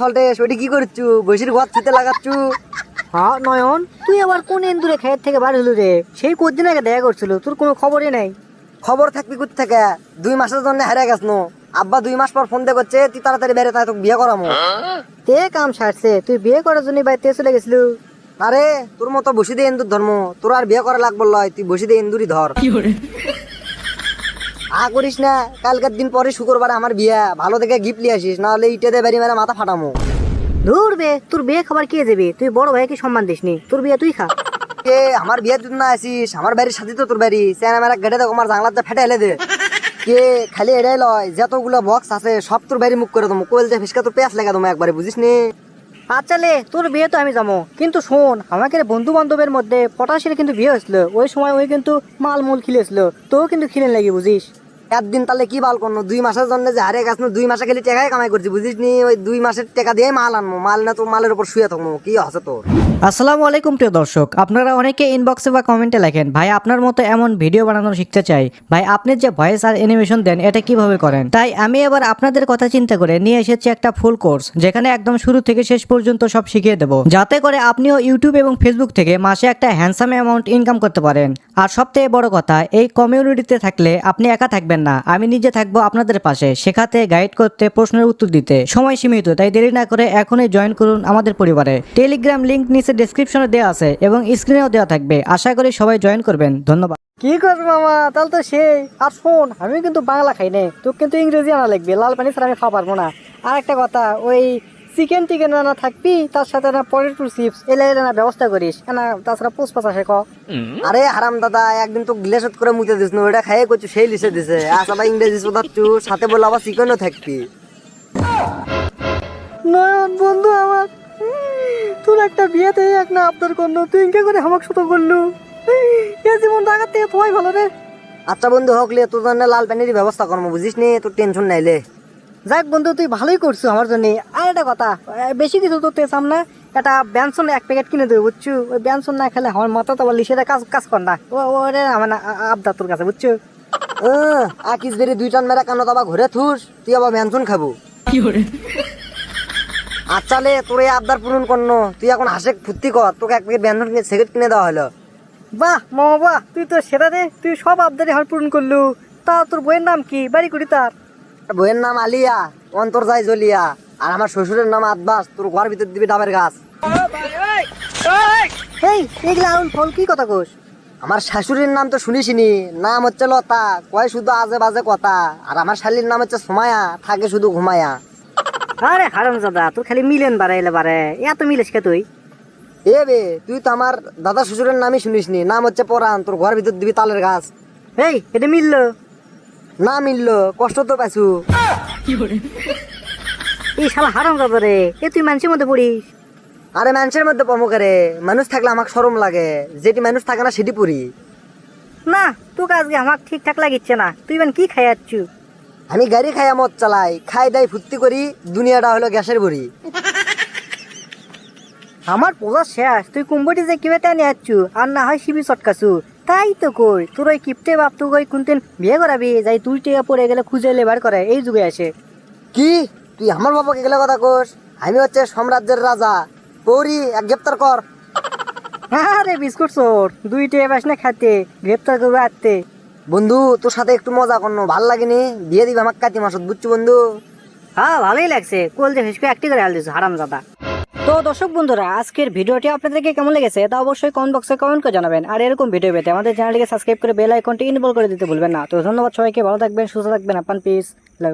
সল্টেস ওইটি কি করছু? বসির ঘর ছুতে লাগাচ্ছু? হ্যাঁ নয়ন, তুই আবার কোন এন্দুরে থেকে বার রে? সেই কদিন আগে দেখা করছিল, তোর কোনো খবরই নাই। খবর থাকবি কোথ থেকে দুই মাসের জন্য হারিয়ে গেছ নো আব্বা দুই মাস পর ফোন দিয়ে করছে তুই তাড়াতাড়ি বেড়ে তাই তোকে বিয়ে করামো। তে কাম সারছে, তুই বিয়ে করার জন্য বাড়িতে চলে গেছিল। আরে, তোর মতো বসি দিয়ে ইন্দুর ধর্ম, তোর আর বিয়ে করা লাগবো লয়, তুই বসি দিয়ে ইন্দুরই ধর। আ করিস না কালকের দিন পরে শুক্রবার আমার বিয়ে। ভালো থেকে গিফট নিয়ে আসিস নাহলে ইটে দিয়ে বাড়ি মেরে মাথা ফাটামো। দূর বে তোর বিয়ে খাবার কে দেবে? তুই বড় ভাইকে সম্মান দিসনি? তোর বিয়ে তুই খা। এ আমার বিয়ের জন্য আসিস আমার বাড়ির সাথে তো তোর বাড়ি। স্যান আমার গেটে দেখো আমার জানলাতে ফেটে এলে দে। কে খালি এটাই লয় যতগুলো বক্স আছে সব তোর বাড়ি মুখ করে দেবো। কোয়েল যে ফিসকা তোর পেঁয়াজ লেগে দেবো একবারে বুঝিস নি আচ্ছা লে, তোর বিয়ে তো আমি যাব। কিন্তু শোন, আমাকে বন্ধু বান্ধবের মধ্যে পটাশের কিন্তু বিয়ে হয়েছিল। ওই সময় ওই কিন্তু মাল মূল খিলেছিল। তো কিন্তু খিলেন লাগে, বুঝিস? একদিন তাহলে কি বাল করনো? দুই মাসের জন্য যে হারিয়ে গেছ, দুই মাসে খালি টাকাই কামাই করছি, বুঝিস নি? ওই দুই মাসের টাকা দিয়ে মাল আনব মাল না তো মালের উপর শুয়ে থাকব কি আছে তোর? আসসালামু আলাইকুম প্রিয় দর্শক, আপনারা অনেকে ইনবক্সে বা কমেন্টে লেখেন, ভাই, আপনার মতো এমন ভিডিও বানানো শিখতে চাই। ভাই, আপনি যে ভয়েস আর অ্যানিমেশন দেন, এটা কীভাবে করেন? তাই আমি এবার আপনাদের কথা চিন্তা করে নিয়ে এসেছি একটা ফুল কোর্স যেখানে একদম শুরু থেকে শেষ পর্যন্ত সব শিখিয়ে দেবো। যাতে করে আপনিও ইউটিউব এবং ফেসবুক থেকে মাসে একটা হ্যান্ডসাম অ্যামাউন্ট ইনকাম করতে পারেন। আর সবথেকে বড় কথা, এই কমিউনিটিতে থাকলে আপনি একা থাকবেন না, আমি নিজে থাকব আপনাদের পাশে। শেখাতে গাইড করতে, প্রশ্নের উত্তর দিতে। সময় সীমিত, তাই দেরি না করে এখনই জয়েন করুন আমাদের পরিবারে। টেলিগ্রাম লিঙ্ক নিচে ডিসক্রিপশনে দেওয়া আছে এবং স্ক্রিনেও দেওয়া থাকবে। আশা করি সবাই জয়েন করবেন। ধন্যবাদ। কি করবে মামা? তাহলে তো সেই। আর শোন আমি কিন্তু বাংলা খাই নেই তো কিন্তু ইংরেজি আনা লাগবে। লাল পানি ছাড়া আমি খাওয়া পারব না। আর একটা কথা, ওই চিকেন টিকেন না থাকবি তার সাথে না পটেটো চিপস এলে এলে না ব্যবস্থা করিস। না তাছাড়া পুষ্পা চাষে ক আরে হারাম দাদা একদিন তো গ্লেসত করে মুতে দিস না ওটা খাইয়ে করছু সেই লিসে দিছে। আজ আবার ইংরেজি শোধাচ্ছু সাথে বলে আবার চিকেনও থাকবি। নয়ন বন্ধু আমার তোর একটা বিয়েতে এক না আবদার করল তুই ইনকে করে আমাকে ছোট করলু। এ জীবন ডাকার থেকে তোমায় ভালো রে। আচ্ছা বন্ধু হোক লিয়ে তোর জন্য লাল প্যানের ব্যবস্থা করব বুঝিস নি তোর টেনশন নাইলে যাক বন্ধু তুই ভালোই করছ আমার জন্য। আর একটা কথা বেশি কিছু তো তেসাম না। একটা ব্যানসন এক প্যাকেট কিনে দেবো বুঝছ? ওই ব্যানসন না খেলে আমার মাথা তো আবার লিসে কাজ কাজ কর না। ও ওরে আমার আবদার তোর কাছে বুঝছ? আকিস বেরি দুই টান মেরা কানত আবার ঘুরে থুস তুই আবার ম্যানসুন খাব। কি আচ্ছা লে তোর এই আবদার পূরণ করনো। তুই এখন হাসে ফুর্তি কর তোকে এক প্যাকেট ব্যঞ্জন কিনে সিগারেট কিনে দেওয়া হলো। বাহ মামা বাহ তুই তো সেটা রে তুই সব আবদারি হার পূরণ করলু। তা তোর বইয়ের নাম কি? বাড়ি করি তার। বইয়ের নাম আলিয়া অন্তর যায় জলিয়া। আর আমার শ্বশুরের নাম আদবাস তোর ঘর ভিতর দিবি ডাবের গাছ। এই এগুলা কি কথা কোস? আমার শাশুড়ির নাম তো শুনিসনি নাম হচ্ছে লতা কয় শুধু আজে বাজে কথা। আর আমার শালির নাম হচ্ছে সোমায়া থাকে শুধু ঘুমায়া। আরে হারাম দাদা তোর খালি মিলেন বাড়াইলে বারে এত মিলেস কে তুই? এ বে তুই তো আমার দাদা শ্বশুরের নামই শুনিসনি নাম হচ্ছে পরাণ তোর ঘর ভিতর দিবি তালের গাছ। এই এটা মিললো। না মিললো কষ্ট তো পাইছু। এই শালা হারাম দাদা রে এ তুই মানুষের মধ্যে পড়িস। আরে মানুষের মধ্যে পমকারে মানুষ থাকলে আমাকে সরম লাগে যেটি মানুষ থাকে না সেটি পড়ি। না তোকে আজকে আমার ঠিকঠাক লাগিচ্ছে না। তুই মানে কি খাই যাচ্ছু আমি গাড়ি খাইয়া মদ চালাই খাই দাই ফুর্তি করি দুনিয়াটা হলো গ্যাসের বড়ি আমার পোজা শেষ তুই কুম্বটি যে কীভাবে টানি যাচ্ছু আর না হয় শিবি চটকাছু। তাই তো কই? তোর ওই কিপটে বাপ তো কই কোনদিন বিয়ে করাবি? যাই তুই টিকা পড়ে গেলে খুঁজে লেবার করে এই যুগে আসে। কি? তুই আমার বাবাকে গেলে কথা কোস? আমি হচ্ছে সাম্রাজ্যের রাজা। পৌরি এক গ্রেপ্তার কর। আরে বিস্কুট চোর দুই টিয়া বাস না খাতে গ্রেপ্তার করবে আত্মে বন্ধু তোর সাথে একটু মজা করনো ভালো লাগেনি? বিয়ে দিবি আমার কাতি মাসত বুঝছ বন্ধু? হ্যাঁ ভালোই লাগছে। কোল যে ফেসকে একটি করে হাল দিছো হারাম দাদা তো দর্শক বন্ধুরা, আজকের ভিডিওটি আপনাদেরকে কেমন লেগেছে তা অবশ্যই কমেন্ট বক্সে কমেন্ট করে জানাবেন। আর এরকম ভিডিও পেতে আমাদের চ্যানেলটিকে সাবস্ক্রাইব করে বেল আইকনটি ইনবল করে দিতে ভুলবেন না। তো ধন্যবাদ সবাইকে, ভালো থাকবেন, সুস্থ থাকবেন আপনার পিস লাভ